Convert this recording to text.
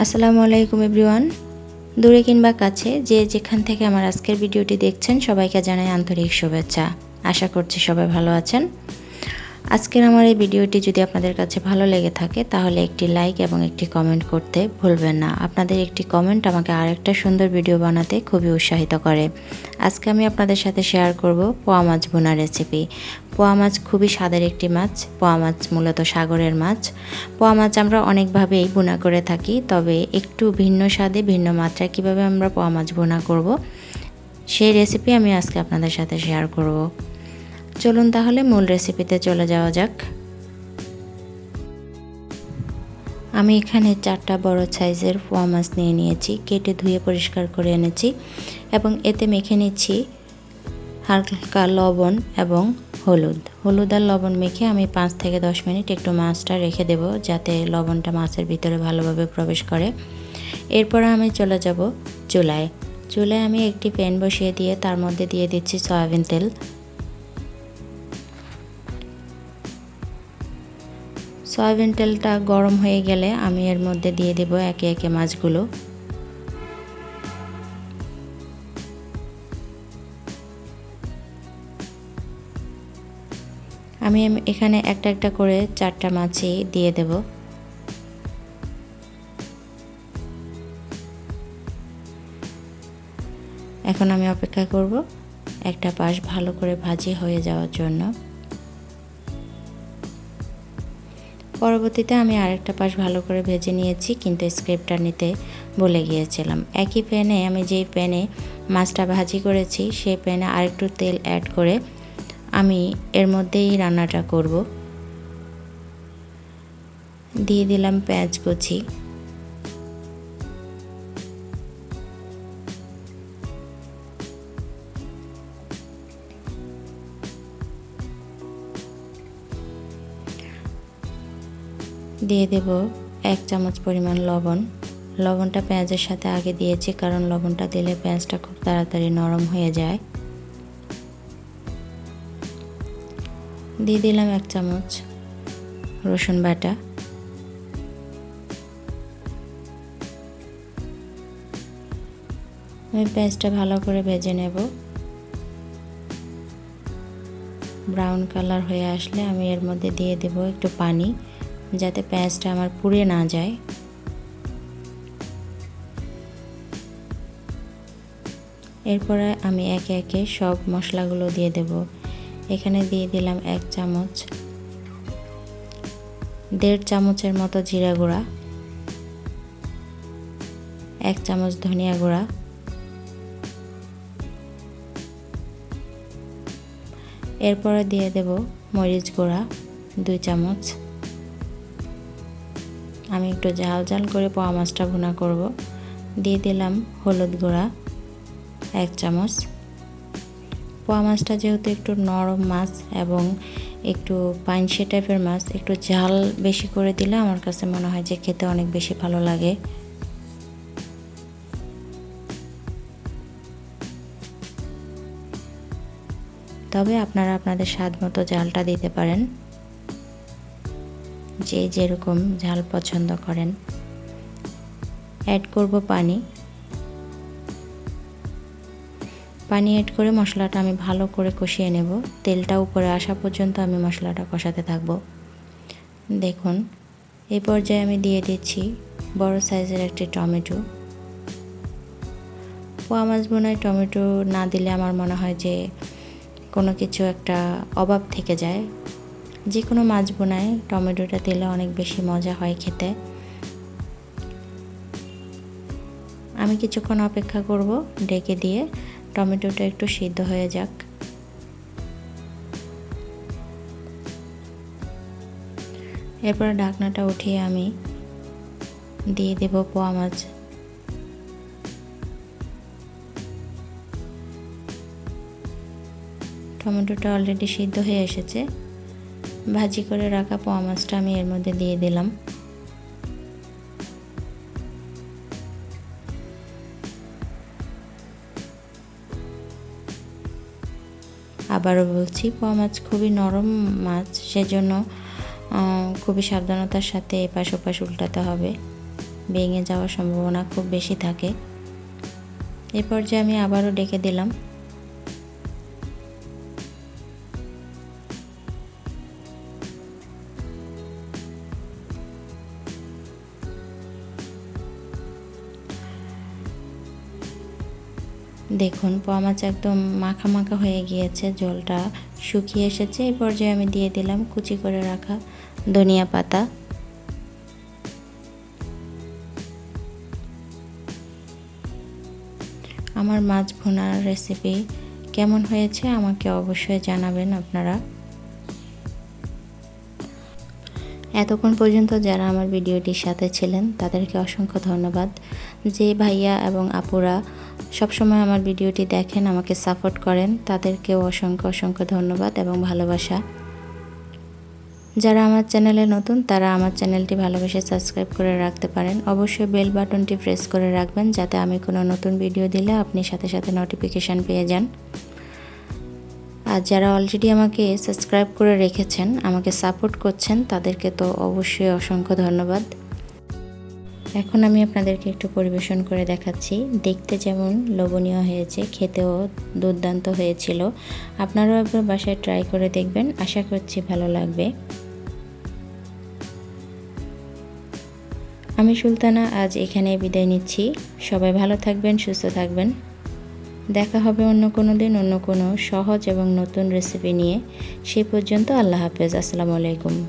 আসসালামু আলাইকুম এভরিওয়ান। দূরে কিংবা কাছে যে যেখান থেকে আমার আজকের ভিডিওটি দেখছেন, সবাইকে জানাই আন্তরিক শুভেচ্ছা। আশা করছি সবাই ভালো আছেন। আজকের আমার এই ভিডিওটি যদি আপনাদের কাছে ভালো লেগে থাকে, তাহলে একটি লাইক এবং একটি কমেন্ট করতে ভুলবেন না। আপনাদের একটি কমেন্ট আমাকে আরেকটা সুন্দর ভিডিও বানাতে খুবই উৎসাহিত করে। আজকে আমি আপনাদের সাথে শেয়ার করব পোয়া মাছ বোনা রেসিপি পোয়া মাছ খুবই স্বাদের একটি মাছ। পোয়া মাছ মূলত সাগরের মাছ। পোয়া মাছ আমরা অনেকভাবেই বোনা করে থাকি, তবে একটু ভিন্ন স্বাদে, ভিন্ন মাত্রায় কীভাবে আমরা পোয়া মাছ বোনা করব, সেই রেসিপি আমি আজকে আপনাদের সাথে শেয়ার করব। চলুন তাহলে মূল রেসিপিতে চলে যাওয়া যাক। আমি এখানে চারটা বড় সাইজের পোয়া মাছ নিয়ে নিয়েছি, কেটে ধুয়ে পরিষ্কার করে এনেছি এবং এতে মেখে নিচ্ছি হালকা লবণ এবং হলুদ। হলুদ আর লবণ মেখে আমি পাঁচ থেকে দশ মিনিট একটু মাছটা রেখে দেব যাতে লবণটা মাছের ভিতরে ভালোভাবে প্রবেশ করে। এরপর আমি চলে যাব চুলায়। চুলায় আমি একটি প্যান বসিয়ে দিয়ে তার মধ্যে দিয়ে দিচ্ছি সয়াবিন তেল। সয়াবিন তেলটা গরম হয়ে গেলে আমি এর মধ্যে দিয়ে দেব একে একে মাছগুলো। আমি এখানে একটা একটা করে চারটা মাছই দিয়ে দেব। এখন আমি অপেক্ষা করব একটা পাশ ভালো করে ভাজি হয়ে যাওয়ার জন্য। পরবর্তীতে আমি আরেকটা পাশ ভালো করে ভেজে নিয়েছি, কিন্তু স্ক্রিপ্টটা নিতে বলে গিয়েছিলাম। একই প্যানে আমি যেই প্যানে মাছটা ভাজি করেছি, সেই প্যানে আরেকটু তেল অ্যাড করে আমি এর মধ্যেই রান্নাটা করব। দিয়ে দিলাম পেঁয়াজ কুচি। দিয়ে দেব এক চামচ পরিমাণ লবণ। লবণটা পেঁয়াজের সাথে আগে দিয়েছি কারণ লবণটা দিলে পেঁয়াজটা খুব তাড়াতাড়ি নরম হয়ে যায়। দিয়ে দিলাম এক চামচ রসুন বাটা। আমি পেঁয়াজটা ভালো করে ভেজে নেব। ব্রাউন কালার হয়ে আসলে আমি এর মধ্যে দিয়ে দেব একটু পানি। যাতে পেঁয়াজটা আমার পুড়ে না যায়। এরপরে আমি একে একে সব মশলাগুলো দিয়ে দেব। এখানে দিয়ে দিলাম এক চামচ, দেড় চামচের মতো জিরা গুঁড়া, এক চামচ ধনিয়া গুঁড়া, এরপরে দিয়ে দেব মরিচ গুঁড়া, দুই চামচ। আমি একটু জাল জাল করে পোয়া মাছটা ভুনা করব। দিয়ে দিলাম হলুদ গুঁড়া, এক চামচ। পোয়া মাছটা যেহেতু একটু নরম মাছ এবং একটু পাইনসে টাইপের মাছ, একটু ঝাল বেশি করে দিলে আমার কাছে মনে হয় যে খেতে অনেক বেশি ভালো লাগে। তবে আপনারা আপনাদের স্বাদ মতো জালটা দিতে পারেন। যে যেরকম ঝাল পছন্দ করেন। অ্যাড করব পানি। পানি অ্যাড করে মশলাটা আমি ভালো করে কষিয়ে নেব। তেলটা উপরে আসা পর্যন্ত আমি মশলাটা কষাতে থাকব। দেখুন এই পর্যায়ে আমি দিয়ে দিচ্ছি বড় সাইজের একটি টমেটো। পোয়া মাছ বোনায় টমেটো না দিলে আমার মনে হয় যে কোনো কিছু একটা অভাব থেকে যায়। যে কোনো মাছ বোনায় টমেটোটা তেলে অনেক বেশি মজা হয় খেতে। আমি কিছুক্ষণ অপেক্ষা করব, ডেকে দিয়ে টমেটোটা একটু সিদ্ধ হয়ে যাক। এরপরে ঢাকনাটা উঠিয়ে আমি দিয়ে দেব পোয়া মাছ। টমেটোটা অলরেডি সিদ্ধ হয়ে এসেছে। ভাজি করে রাখা পোয়া মাছটা আমি এর মধ্যে দিয়ে দিলাম। আবারও বলছি, পোয়া মাছ খুবই নরম মাছ, সেজন্য খুবই সাবধানতার সাথে এপাশ ওপাশ উল্টাতে হবে। ভেঙে যাওয়ার সম্ভাবনা খুব বেশি থাকে। এ পর্যায়ে আমি আবারও ডেকে দিলাম। দেখুন পোয়া মাছ একদম মাখা মাখা হয়ে গিয়েছে, জলটা শুকিয়ে এসেছে। এই পর্যায়ে আমি দিয়ে দিলাম কুচি করে রাখা ধনিয়া পাতা। আমার মাছ ভুনার রেসিপি কেমন হয়েছে আমাকে অবশ্যই জানাবেন আপনারা। এতক্ষণ পর্যন্ত যারা আমার ভিডিওটির সাথে ছিলেন, তাদেরকে অসংখ্য ধন্যবাদ। যে ভাইয়া এবং আপুরা সবসময় আমার ভিডিওটি দেখেন, আমাকে সাপোর্ট করেন। তাদেরকেও অসংখ্য অসংখ্য ধন্যবাদ এবং ভালোবাসা। যারা আমার চ্যানেলে নতুন, তারা আমার চ্যানেলটি ভালোবেসে সাবস্ক্রাইব করে রাখতে পারেন। অবশ্যই বেল বাটনটি প্রেস করে রাখবেন, যাতে আমি কোনো নতুন ভিডিও দিলে আপনি সাথে সাথে নোটিফিকেশান পেয়ে যান। আর যারা অলরেডি আমাকে সাবস্ক্রাইব করে রেখেছেন, আমাকে সাপোর্ট করছেন, তাদেরকে তো অবশ্যই অসংখ্য ধন্যবাদ। এখন আমি আপনাদেরকে একটু পরিবেশন করে দেখাচ্ছি। দেখতে যেমন লোভনীয় হয়েছে, খেতেও দুর্দান্ত হয়েছিল। আপনারাও একবার বাসায় ট্রাই করে দেখবেন, আশা করছি ভালো লাগবে। আমি সুলতানা, আজ এখানে বিদায় নিচ্ছি। সবাই ভালো থাকবেন, সুস্থ থাকবেন। দেখা হবে অন্য কোনো দিন, অন্য কোনো সহজ এবং নতুন রেসিপি নিয়ে। সেই পর্যন্ত আল্লাহ হাফেজ, আসসালামু আলাইকুম।